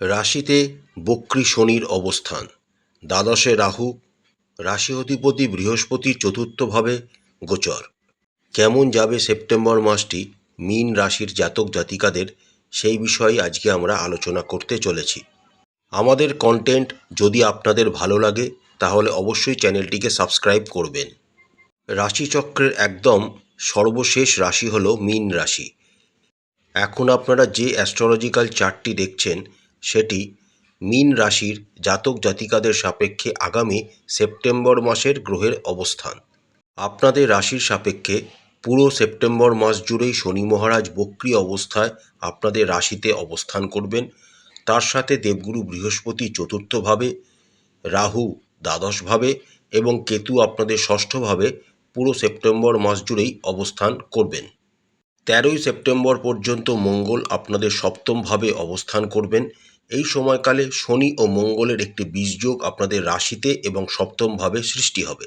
রাশিতে বক্রী শনির অবস্থান। দ্বাদশে রাহু, রাশি অধিপতি বৃহস্পতি চতুর্থভাবে গোচর। কেমন যাবে সেপ্টেম্বর মাসটি মীন রাশির জাতক জাতিকাদের, সেই বিষয়ে আজকে আমরা আলোচনা করতে চলেছি। আমাদের কন্টেন্ট যদি আপনাদের ভালো লাগে, তাহলে অবশ্যই চ্যানেলটিকে সাবস্ক্রাইব করবেন। রাশিচক্রের একদম সর্বশেষ রাশি হলো মীন রাশি। এখন আপনারা যে অ্যাস্ট্রোলজিক্যাল চার্টটি দেখছেন সেটি মীন রাশির জাতক জাতিকাদের সাপেক্ষে আগামী সেপ্টেম্বর মাসের গ্রহের অবস্থান। আপনাদের রাশির সাপেক্ষে পুরো সেপ্টেম্বর মাস জুড়েই শনি মহারাজ বক্রী অবস্থায় আপনাদের রাশিতে অবস্থান করবেন। তার সাথে দেবগুরু বৃহস্পতি চতুর্থভাবে, রাহু দ্বাদশভাবে এবং কেতু আপনাদের ষষ্ঠভাবে পুরো সেপ্টেম্বর মাস জুড়েই অবস্থান করবেন। তেরোই সেপ্টেম্বর পর্যন্ত মঙ্গল আপনাদের সপ্তমভাবে অবস্থান করবেন। এই সময়কালে শনি ও মঙ্গলের একটি বীজযোগ আপনাদের রাশিতে এবং সপ্তমভাবে সৃষ্টি হবে।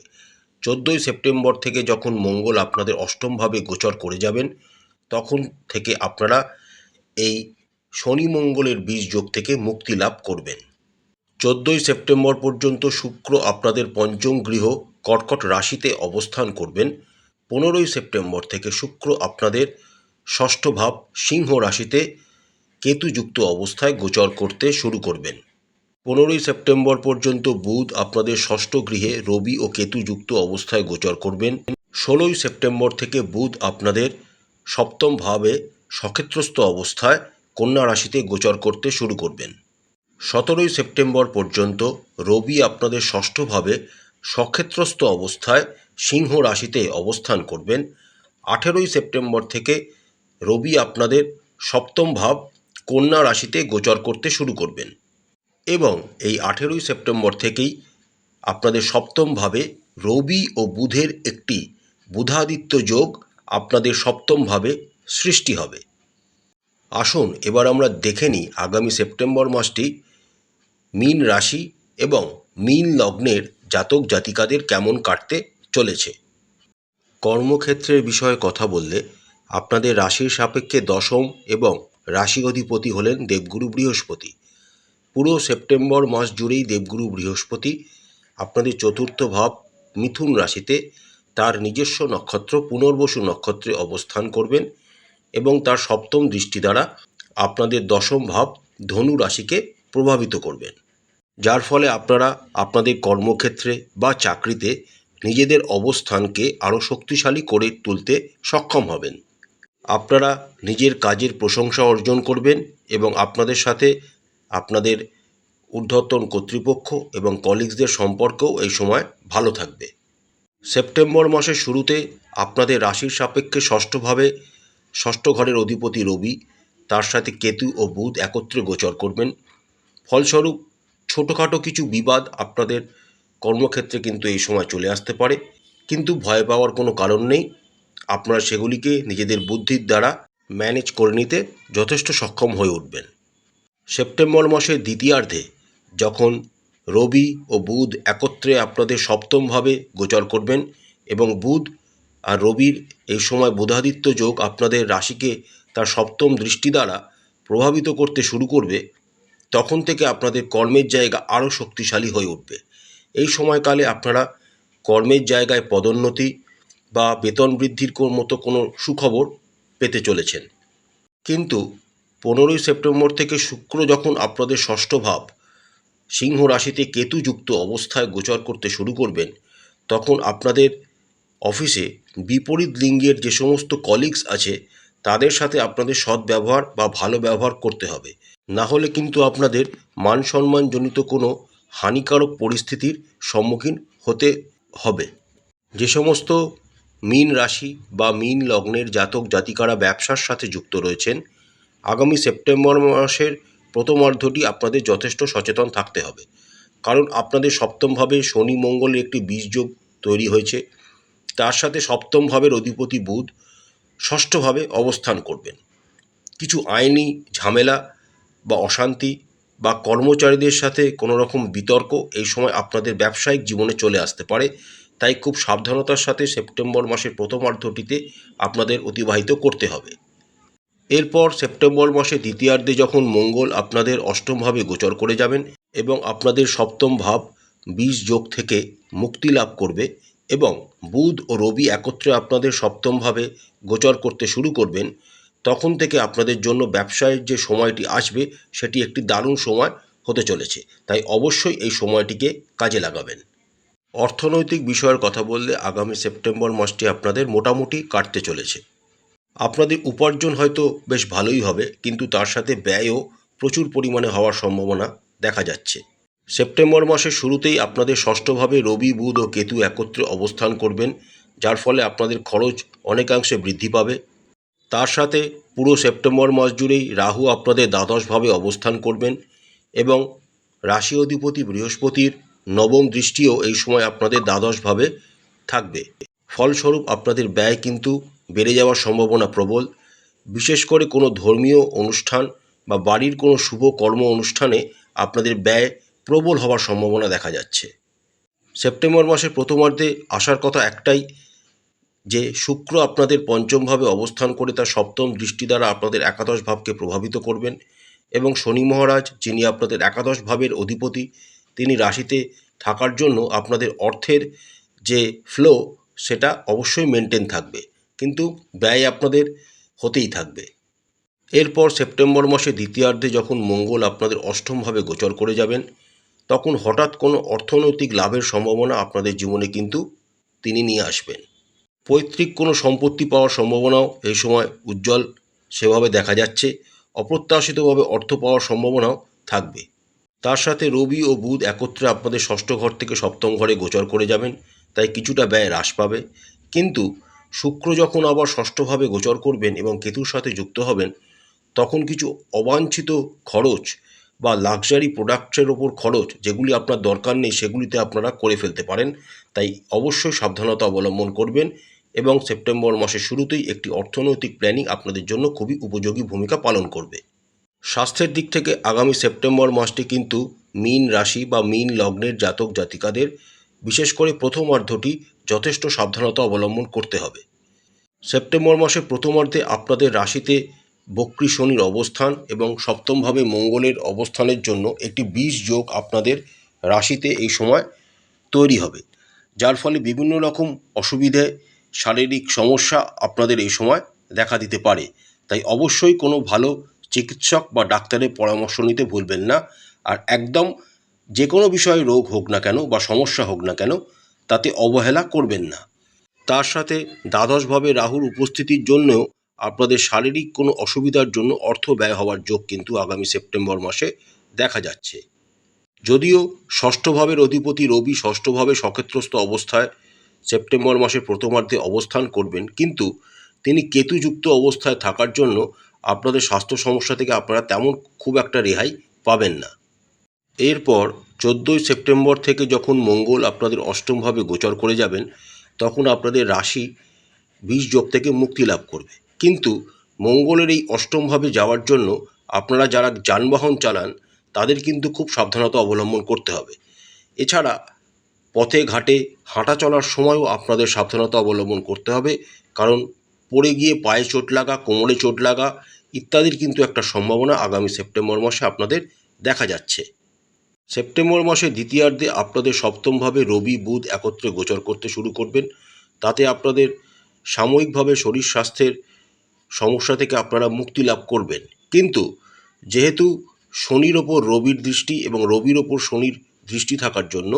চোদ্দোই সেপ্টেম্বর থেকে যখন মঙ্গল আপনাদের অষ্টমভাবে গোচর করে যাবেন, তখন থেকে আপনারা এই শনি মঙ্গলের বীজযোগ থেকে মুক্তি লাভ করবেন। চোদ্দোই সেপ্টেম্বর পর্যন্ত শুক্র আপনাদের পঞ্চম গৃহ কর্কট রাশিতে অবস্থান করবেন। পনেরোই সেপ্টেম্বর থেকে শুক্র আপনাদের ষষ্ঠ ভাব সিংহ রাশিতে কেতুযুক্ত অবস্থায় গোচর করতে শুরু করবেন। পনেরোই সেপ্টেম্বর পর্যন্ত বুধ আপনাদের ষষ্ঠ গৃহে রবি ও কেতুযুক্ত অবস্থায় গোচর করবেন। ষোলোই সেপ্টেম্বর থেকে বুধ আপনাদের সপ্তম ভাবে সক্ষেত্রস্থ অবস্থায় কন্যা রাশিতে গোচর করতে শুরু করবেন। সতেরোই সেপ্টেম্বর পর্যন্ত রবি আপনাদের ষষ্ঠভাবে সক্ষেত্রস্থ অবস্থায় সিংহ রাশিতে অবস্থান করবেন। আঠেরোই সেপ্টেম্বর থেকে রবি আপনাদের সপ্তম ভাব কন্যা রাশিতে গোচর করতে শুরু করবেন। এবং এই আঠেরোই সেপ্টেম্বর থেকেই আপনাদের সপ্তমভাবে রবি ও বুধের একটি বুধাদিত্য যোগ আপনাদের সপ্তমভাবে সৃষ্টি হবে। আসুন এবার আমরা দেখে নিই আগামী সেপ্টেম্বর মাসটি মীন রাশি এবং মীন লগ্নের জাতক জাতিকাদের কেমন কাটতে চলেছে। কর্মক্ষেত্রের বিষয়ে কথা বললে আপনাদের রাশির সাপেক্ষে দশম এবং রাশি অধিপতি হলেন দেবগুরু বৃহস্পতি। পুরো সেপ্টেম্বর মাস জুড়েই দেবগুরু বৃহস্পতি। আপনাদের চতুর্থ ভাব মিথুন রাশিতে। তার নিজস্ব নক্ষত্র পুনর্বসু নক্ষত্রে অবস্থান করবেন এবং তার সপ্তম দৃষ্টি দ্বারা আপনাদের দশম ভাব ধনু রাশিকে প্রভাবিত করবেন। যার ফলে আপনারা আপনাদের কর্মক্ষেত্রে বা চাকরিতে নিজেদের অবস্থানকে আরও শক্তিশালী করে তুলতে সক্ষম হবেন। আপনারা নিজের কাজের প্রশংসা অর্জন করবেন এবং আপনাদের সাথে আপনাদের ঊর্ধ্বতন কর্তৃপক্ষ এবং কলিগসদের সম্পর্কও এই সময় ভালো থাকবে। সেপ্টেম্বর মাসের শুরুতে আপনাদের রাশির সাপেক্ষে ষষ্ঠভাবে ষষ্ঠ ঘরের অধিপতি রবি, তার সাথে কেতু ও বুধ একত্রে গোচর করবেন। ফলস্বরূপ ছোটোখাটো কিছু বিবাদ আপনাদের কর্মক্ষেত্রে কিন্তু এই সময় চলে আসতে পারে, কিন্তু ভয় পাওয়ার কোনো কারণ নেই। আপনারা সেগুলিকে নিজেদের বুদ্ধির দ্বারা ম্যানেজ করে নিতে যথেষ্ট সক্ষম হয়ে উঠবেন। সেপ্টেম্বর মাসের দ্বিতীয়ার্ধে যখন রবি ও বুধ একত্রে আপনাদের সপ্তমভাবে গোচর করবেন এবং বুধ আর রবির এই সময় বুধাদিত্য যোগ আপনাদের রাশিকে তার সপ্তম দৃষ্টি দ্বারা প্রভাবিত করতে শুরু করবে, তখন থেকে আপনাদের কর্মের জায়গা আরও শক্তিশালী হয়ে উঠবে। এই সময়কালে আপনারা কর্মের জায়গায় পদোন্নতি বা বেতন বৃদ্ধির মতো কোনো সুখবর পেতে চলেছেন। কিন্তু পনেরোই সেপ্টেম্বর থেকে শুক্র যখন আপনাদের ষষ্ঠ ভাব, সিংহ রাশিতে কেতুযুক্ত অবস্থায় গোচর করতে শুরু করবেন, তখন আপনাদের অফিসে বিপরীত লিঙ্গের যে সমস্ত কলিগস আছে, তাদের সাথে আপনাদের সদ্ব্যবহার বা ভালো ব্যবহার করতে হবে। না হলে কিন্তু আপনাদের মান সম্মানজনিত কোনো হানিকারক পরিস্থিতির সম্মুখীন হতে হবে। যে সমস্ত মীন রাশি বা মীন লগ্নের জাতক জাতিকারা ব্যবসার সাথে যুক্ত রয়েছেন। আগামী সেপ্টেম্বর মাসের প্রথমার্ধটি আপনাদের যথেষ্ট সচেতন থাকতে হবে। কারণ আপনাদের সপ্তমভাবে শনি মঙ্গলের একটি বীজযোগ তৈরি হয়েছে। তার সাথে সপ্তম ভাবের অধিপতি বুধ ষষ্ঠভাবে অবস্থান করবেন। কিছু আইনি ঝামেলা বা অশান্তি বা কর্মচারীদের সাথে কোনো রকম বিতর্ক এই সময় আপনাদের ব্যবসায়িক জীবনে চলে আসতে পারে। তাই খুব সাবধানতার সাথে সেপ্টেম্বর মাসের প্রথমার্ধটিতে আপনাদের অতিবাহিত করতে হবে। এরপর সেপ্টেম্বর মাসে দ্বিতীয়ার্ধে যখন মঙ্গল আপনাদের অষ্টমভাবে গোচর করে যাবেন এবং আপনাদের সপ্তম ভাব বিষ যোগ থেকে মুক্তি লাভ করবে এবং বুধ ও রবি একত্রে আপনাদের সপ্তমভাবে গোচর করতে শুরু করবেন, তখন থেকে আপনাদের জন্য ব্যবসায়ের যে সময়টি আসবে সেটি একটি দারুণ সময় হতে চলেছে। তাই অবশ্যই এই সময়টিকে কাজে লাগাবেন। অর্থনৈতিক বিষয়ের কথা বললে আগামী সেপ্টেম্বর মাসটি আপনাদের মোটামুটি কাটতে চলেছে। আপনাদের উপার্জন হয়তো বেশ ভালোই হবে, কিন্তু তার সাথে ব্যয়ও প্রচুর পরিমাণে হওয়ার সম্ভাবনা দেখা যাচ্ছে। সেপ্টেম্বর মাসের শুরুতেই আপনাদের ষষ্ঠভাবে রবি, বুধ ও কেতু একত্রে অবস্থান করবেন, যার ফলে আপনাদের খরচ অনেকাংশে বৃদ্ধি পাবে। তার সাথে পুরো সেপ্টেম্বর মাস জুড়েই রাহু আপনাদের দ্বাদশভাবে অবস্থান করবেন এবং রাশি অধিপতি বৃহস্পতির নবম দৃষ্টিও এই সময় আপনাদের দ্বাদশভাবে থাকবে। ফলস্বরূপ আপনাদের ব্যয় কিন্তু বেড়ে যাওয়ার সম্ভাবনা প্রবল। বিশেষ করে কোনো ধর্মীয় অনুষ্ঠান বা বাড়ির কোনো শুভ কর্ম অনুষ্ঠানে আপনাদের ব্যয় প্রবল হওয়ার সম্ভাবনা দেখা যাচ্ছে। সেপ্টেম্বর মাসের প্রথমার্ধে আসার কথা একটাই, যে শুক্র আপনাদের পঞ্চমভাবে অবস্থান করে তার সপ্তম দৃষ্টি দ্বারা আপনাদের একাদশ ভাবকে প্রভাবিত করবেন এবং শনি মহারাজ, যিনি আপনাদের একাদশ ভাবের অধিপতি তিনি রাশিতে থাকার জন্য আপনাদের অর্থের যে ফ্লো সেটা অবশ্যই মেনটেন থাকবে। কিন্তু ব্যয় আপনাদের হতেই থাকবে। এরপর সেপ্টেম্বর মাসে দ্বিতীয়ার্ধে যখন মঙ্গল আপনাদের অষ্টমভাবে গোচর করে যাবেন, তখন হঠাৎ কোনো অর্থনৈতিক লাভের সম্ভাবনা আপনাদের জীবনে কিন্তু তিনি নিয়ে আসবেন। পৈতৃক কোনো সম্পত্তি পাওয়ার সম্ভাবনাও এই সময় উজ্জ্বল। সেভাবে দেখা যাচ্ছে, অপ্রত্যাশিতভাবে অর্থ পাওয়ার সম্ভাবনাও থাকবে। তার সাথে রবি ও বুধ একত্রে আপনাদের ষষ্ঠ ঘর থেকে সপ্তম ঘরে গোচর করে যাবেন, তাই কিছুটা ব্যয় হ্রাস পাবে। কিন্তু শুক্র যখন আবার ষষ্ঠভাবে গোচর করবেন এবং কেতুর সাথে যুক্ত হবেন, তখন কিছু অবাঞ্ছিত খরচ বা লাক্সারি প্রোডাক্টসের ওপর খরচ যেগুলি আপনার দরকার নেই সেগুলিতে আপনারা করে ফেলতে পারেন। তাই অবশ্যই সাবধানতা অবলম্বন করবেন এবং সেপ্টেম্বর মাসের শুরুতেই একটি অর্থনৈতিক প্ল্যানিং আপনাদের জন্য খুবই উপযোগী ভূমিকা পালন করবে। স্বাস্থ্যের দিক থেকে আগামী সেপ্টেম্বর মাসটি কিন্তু মীন রাশি বা মীন লগ্নের জাতক জাতিকাদের, বিশেষ করে প্রথম অর্ধটি যথেষ্ট সাবধানতা অবলম্বন করতে হবে। সেপ্টেম্বর মাসের প্রথমার্ধে আপনাদের রাশিতে বক্রী শনির অবস্থান এবং সপ্তমভাবে মঙ্গলের অবস্থানের জন্য একটি বিষ যোগ আপনাদের রাশিতে এই সময় তৈরি হবে, যার ফলে বিভিন্ন রকম অসুবিধে, শারীরিক সমস্যা আপনাদের এই সময় দেখা দিতে পারে। তাই অবশ্যই কোনো ভালো চিকিৎসক বা ডাক্তারের পরামর্শ নিতে ভুলবেন না। আর একদম যে কোনো বিষয়ে রোগ হোক না কেন বা সমস্যা হোক না কেন, তাতে অবহেলা করবেন না। তার সাথে দ্বাদশভাবে রাহুর উপস্থিতির জন্যও আপনাদের শারীরিক কোনো অসুবিধার জন্য অর্থ ব্যয় হওয়ার যোগ কিন্তু আগামী সেপ্টেম্বর মাসে দেখা যাচ্ছে। যদিও ষষ্ঠভাবের অধিপতি রবি ষষ্ঠভাবে সক্ষেত্রস্থ অবস্থায় সেপ্টেম্বর মাসের প্রথমার্ধে অবস্থান করবেন, কিন্তু তিনি কেতুযুক্ত অবস্থায় থাকার জন্য আপনাদের স্বাস্থ্য সমস্যা থেকে আপনারা তেমন খুব একটা রেহাই পাবেন না। এরপর চোদ্দোই সেপ্টেম্বর থেকে যখন মঙ্গল আপনাদের অষ্টমভাবে গোচর করে যাবেন, তখন আপনাদের রাশি বিষ যোগ থেকে মুক্তি লাভ করবে। কিন্তু মঙ্গলের এই অষ্টমভাবে যাওয়ার জন্য আপনারা যারা যানবাহন চালান, তাদের কিন্তু খুব সাবধানতা অবলম্বন করতে হবে। এছাড়া পথে ঘাটে হাঁটা চলার সময়ও আপনাদের সাবধানতা অবলম্বন করতে হবে, কারণ পড়ে গিয়ে পায়ে চোট লাগা, কোমরে চোট লাগা ইত্যাদির কিন্তু একটা সম্ভাবনা আগামী সেপ্টেম্বর মাসে আপনাদের দেখা যাচ্ছে। সেপ্টেম্বর মাসে দ্বিতীয়ার্ধে আপনাদের সপ্তমভাবে রবি, বুধ একত্রে গোচর করতে শুরু করবেন। তাতে আপনাদের সাময়িকভাবে শরীর স্বাস্থ্যের সমস্যা থেকে আপনারা মুক্তি লাভ করবেন। কিন্তু যেহেতু শনির ওপর রবির দৃষ্টি এবং রবির ওপর শনির দৃষ্টি থাকার জন্য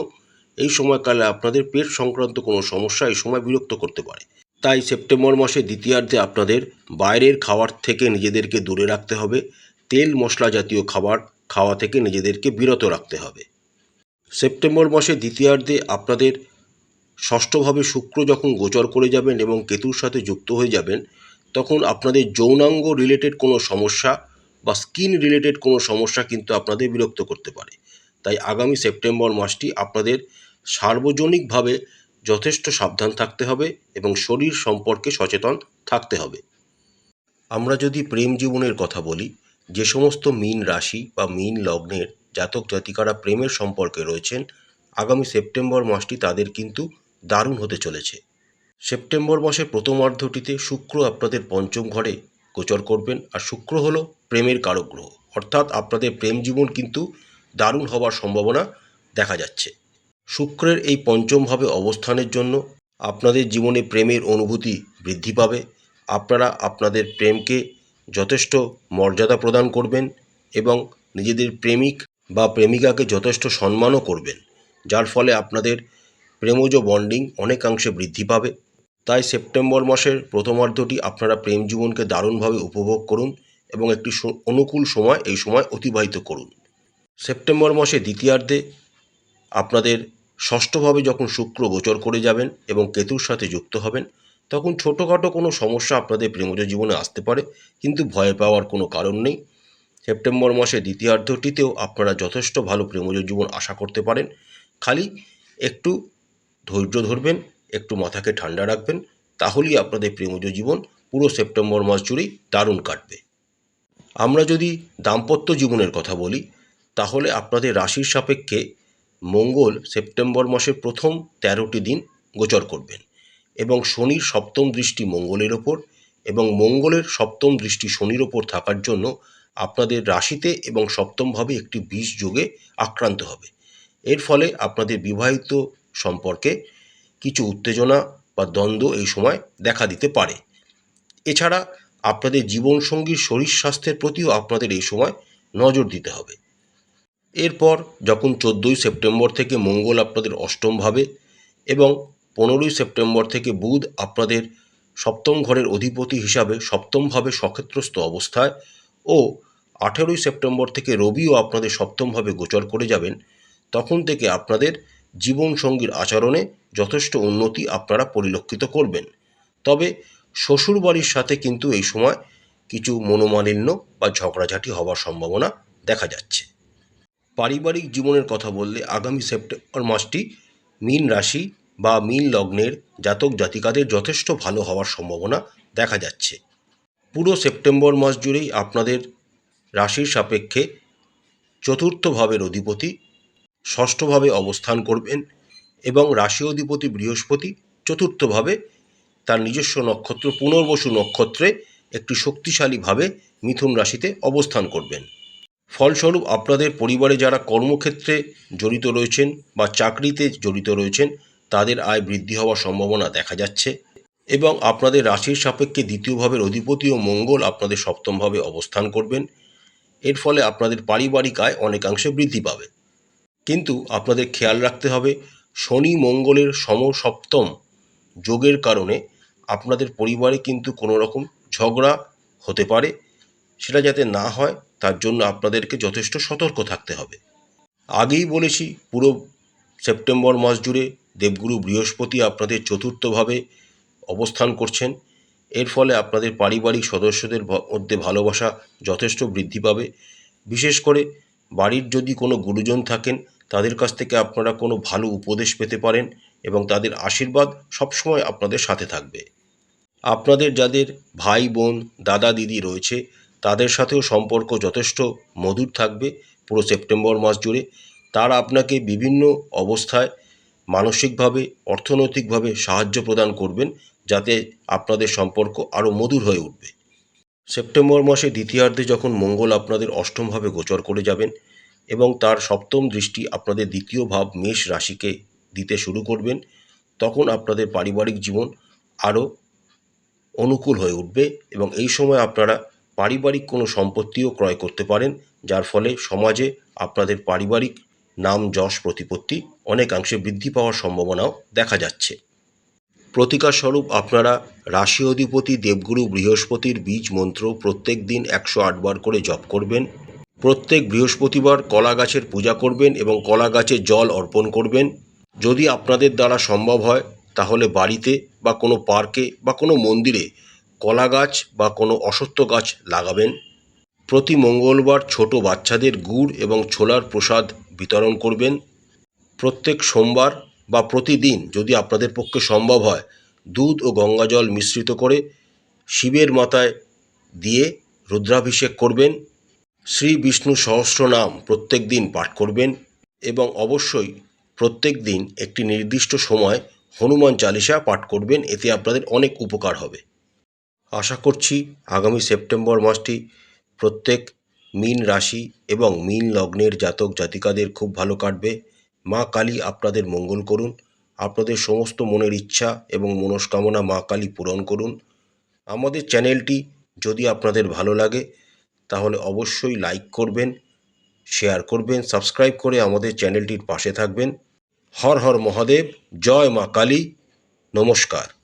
এই সময়কালে আপনাদের পেট সংক্রান্ত কোনো সমস্যা এই সময় বিরক্ত করতে পারে। তাই সেপ্টেম্বর মাসে দ্বিতীয়ার্ধে আপনাদের বাইরের খাবার থেকে নিজেদেরকে দূরে রাখতে হবে। তেল মশলা জাতীয় খাবার খাওয়া থেকে নিজেদেরকে বিরত রাখতে হবে। সেপ্টেম্বর মাসে দ্বিতীয়ার্ধে আপনাদের ষষ্ঠভাবে শুক্র যখন গোচর করে যাবেন এবং কেতুর সাথে যুক্ত হয়ে যাবেন, তখন আপনাদের যৌনাঙ্গ রিলেটেড কোনো সমস্যা বা স্কিন রিলেটেড কোনো সমস্যা কিন্তু আপনাদের বিরক্ত করতে পারে। তাই আগামী সেপ্টেম্বর মাসটি আপনাদের সার্বজনিকভাবে যথেষ্ট সাবধান থাকতে হবে এবং শরীর সম্পর্কে সচেতন থাকতে হবে। আমরা যদি প্রেম জীবনের কথা বলি, যে সমস্ত মীন রাশি বা মীন লগ্নের জাতক জাতিকারা প্রেমের সম্পর্কে রয়েছেন, আগামী সেপ্টেম্বর মাসটি তাদের কিন্তু দারুণ হতে চলেছে। সেপ্টেম্বর মাসের প্রথমার্ধটিতে শুক্র আপনাদের পঞ্চম ঘরে গোচর করবেন আর শুক্র হল প্রেমের কারক গ্রহ। অর্থাৎ আপনাদের প্রেম জীবন কিন্তু দারুণ হওয়ার সম্ভাবনা দেখা যাচ্ছে। শুক্রের এই পঞ্চমভাবে অবস্থানের জন্য আপনাদের জীবনে প্রেমের অনুভূতি বৃদ্ধি পাবে। আপনারা আপনাদের প্রেমকে যথেষ্ট মর্যাদা প্রদান করবেন এবং নিজেদের প্রেমিক বা প্রেমিকাকে যথেষ্ট সম্মানও করবেন, যার ফলে আপনাদের প্রেমজ বন্ডিং অনেকাংশে বৃদ্ধি পাবে। তাই সেপ্টেম্বর মাসের প্রথমার্ধটি আপনারা প্রেম জীবনকে দারুণভাবে উপভোগ করুন এবং একটি অনুকূল সময় এই সময় অতিবাহিত করুন। সেপ্টেম্বর মাসে দ্বিতীয়ার্ধে আপনাদের ষষ্ঠভাবে যখন শুক্র গোচর করে যাবেন এবং কেতুর সাথে যুক্ত হবেন, তখন ছোটোখাটো কোনো সমস্যা আপনাদের প্রেমজ জীবনে আসতে পারে, কিন্তু ভয় পাওয়ার কোনো কারণ নেই। সেপ্টেম্বর মাসে দ্বিতীয়ার্ধটিতেও আপনারা যথেষ্ট ভালো প্রেমজ জীবন আশা করতে পারেন। খালি একটু ধৈর্য ধরবেন, একটু মাথাকে ঠান্ডা রাখবেন, তাহলেই আপনাদের প্রেমজ জীবন পুরো সেপ্টেম্বর মাস জুড়েই দারুণ কাটবে। আমরা যদি দাম্পত্য জীবনের কথা বলি, তাহলে আপনাদের রাশির সাপেক্ষে মঙ্গল সেপ্টেম্বর মাসের প্রথম তেরোটি দিন গোচর করবেন এবং শনির সপ্তম দৃষ্টি মঙ্গলের ওপর এবং মঙ্গলের সপ্তম দৃষ্টি শনির ওপর থাকার জন্য আপনাদের রাশিতে এবং সপ্তমভাবে একটি বিষ যোগে আক্রান্ত হবে। এর ফলে আপনাদের বিবাহিত সম্পর্কে কিছু উত্তেজনা বা দ্বন্দ্ব এই সময় দেখা দিতে পারে। এছাড়া আপনাদের জীবনসঙ্গীর শরীর স্বাস্থ্যের প্রতিও আপনাদের এই সময় নজর দিতে হবে। এরপর যখন চোদ্দোই সেপ্টেম্বর থেকে মঙ্গল আপনাদের অষ্টমভাবে এবং পনেরোই সেপ্টেম্বর থেকে বুধ আপনাদের সপ্তম ঘরের অধিপতি হিসাবে সপ্তমভাবে সক্ষেত্রস্থ অবস্থায় ও আঠেরোই সেপ্টেম্বর থেকে রবিও আপনাদের সপ্তমভাবে গোচর করে যাবেন, তখন থেকে আপনাদের জীবনসঙ্গীর আচরণে যথেষ্ট উন্নতি আপনারা পরিলক্ষিত করবেন। তবে শ্বশুরবাড়ির সাথে কিন্তু এই সময় কিছু মনোমালিন্য বা ঝগড়াঝাটি হওয়ার সম্ভাবনা দেখা যাচ্ছে। পারিবারিক জীবনের কথা বললে আগামী সেপ্টেম্বর মাসটি মীন রাশি বা মীন লগ্নের জাতক জাতিকাদের যথেষ্ট ভালো হওয়ার সম্ভাবনা দেখা যাচ্ছে। পুরো সেপ্টেম্বর মাস জুড়েই আপনাদের রাশির সাপেক্ষে চতুর্থ ভাবের অধিপতি, ষষ্ঠভাবে অবস্থান করবেন এবং রাশি অধিপতি বৃহস্পতি চতুর্থভাবে তার নিজস্ব নক্ষত্র, পুনর্বসু নক্ষত্রে একটি শক্তিশালীভাবে মিথুন রাশিতে অবস্থান করবেন। ফলস্বরূপ আপনাদের পরিবারে যারা কর্মক্ষেত্রে জড়িত রয়েছেন বা চাকরিতে জড়িত রয়েছেন, তাদের আয় বৃদ্ধি হওয়ার সম্ভাবনা দেখা যাচ্ছে এবং আপনাদের রাশির সাপেক্ষে দ্বিতীয় ভাবের অধিপতি ও মঙ্গল আপনাদের সপ্তমভাবে অবস্থান করবেন। এর ফলে আপনাদের পারিবারিক আয় অনেকাংশে বৃদ্ধি পাবে। কিন্তু আপনাদের খেয়াল রাখতে হবে, শনি মঙ্গলের সমসপ্তম যোগের কারণে আপনাদের পরিবারে কিন্তু কোনো রকম ঝগড়া হতে পারে। সেটা যাতে না হয় তার জন্য আপনাদেরকে যথেষ্ট সতর্ক থাকতে হবে। আগেই বলেছি, পুরো সেপ্টেম্বর মাস জুড়ে দেবগুরু বৃহস্পতি আপনাদের চতুর্থভাবে অবস্থান করছেন। এর ফলে আপনাদের পারিবারিক সদস্যদের মধ্যে ভালোবাসা যথেষ্ট বৃদ্ধি পাবে। বিশেষ করে বাড়ির যদি কোনো গুরুজন থাকেন, তাদের কাছ থেকে আপনারা কোনো ভালো উপদেশ পেতে পারেন এবং তাদের আশীর্বাদ সবসময় আপনাদের সাথে থাকবে। আপনাদের যাদের ভাই বোন, দাদা, দিদি রয়েছে তাদের সাথেও সম্পর্ক যথেষ্ট মধুর থাকবে পুরো সেপ্টেম্বর মাস জুড়ে। তারা আপনাকে বিভিন্ন অবস্থায় মানসিকভাবে, অর্থনৈতিকভাবে সাহায্য প্রদান করবেন যাতে আপনাদের সম্পর্ক আরও মধুর হয়ে উঠবে। সেপ্টেম্বর মাসে দ্বিতীয়ার্ধে যখন মঙ্গল আপনাদের অষ্টমভাবে গোচর করে যাবেন এবং তার সপ্তম দৃষ্টি আপনাদের দ্বিতীয় ভাব মেষ রাশিকে দিতে শুরু করবেন, তখন আপনাদের পারিবারিক জীবন আরও অনুকূল হয়ে উঠবে এবং এই সময় আপনারা পারিবারিক কোনো সম্পত্তিও ক্রয় করতে পারেন, যার ফলে সমাজে আপনাদের পারিবারিক নাম যশ প্রতিপত্তি অনেকাংশে বৃদ্ধি পাওয়ার সম্ভাবনাও দেখা যাচ্ছে। প্রতিকারস্বরূপ আপনারা রাশি অধিপতি, দেবগুরু, বৃহস্পতির বীজ মন্ত্র প্রত্যেক দিন একশো আটবার করে জপ করবেন। প্রত্যেক বৃহস্পতিবার কলা গাছের পূজা করবেন এবং কলা গাছে জল অর্পণ করবেন। যদি আপনাদের দ্বারা সম্ভব হয়, তাহলে বাড়িতে বা কোনো পার্কে বা কোনো মন্দিরে কলা গাছ বা কোনো অশ্বত্থ গাছ লাগাবেন। প্রতি মঙ্গলবার ছোট বাচ্চাদের গুড় এবং ছোলার প্রসাদ বিতরণ করবেন। প্রত্যেক সোমবার বা প্রতিদিন যদি আপনাদের পক্ষে সম্ভব হয়, দুধ ও গঙ্গাজল মিশ্রিত করে শিবের মাথায় দিয়ে রুদ্রাভিষেক করবেন। শ্রী বিষ্ণু সহস্রনাম প্রত্যেক দিন পাঠ করবেন এবং অবশ্যই প্রত্যেক দিন একটি নির্দিষ্ট সময় হনুমান চালিসা পাঠ করবেন, এতে আপনাদের অনেক উপকার হবে। আশা করছি আগামী সেপ্টেম্বর মাসটি প্রত্যেক মীন রাশি এবং মীন লগ্নের জাতক জাতিকাদের খুব ভালো কাটবে। মা কালী আপনাদের মঙ্গল করুন। আপনাদের সমস্ত মনের ইচ্ছা এবং মনস্কামনা মা কালী পূরণ করুন। আমাদের চ্যানেলটি যদি আপনাদের ভালো লাগে, তাহলে অবশ্যই লাইক করবেন, শেয়ার করবেন, সাবস্ক্রাইব করে আমাদের চ্যানেলটির পাশে থাকবেন। হর হর মহাদেব, জয় মা কালী। নমস্কার।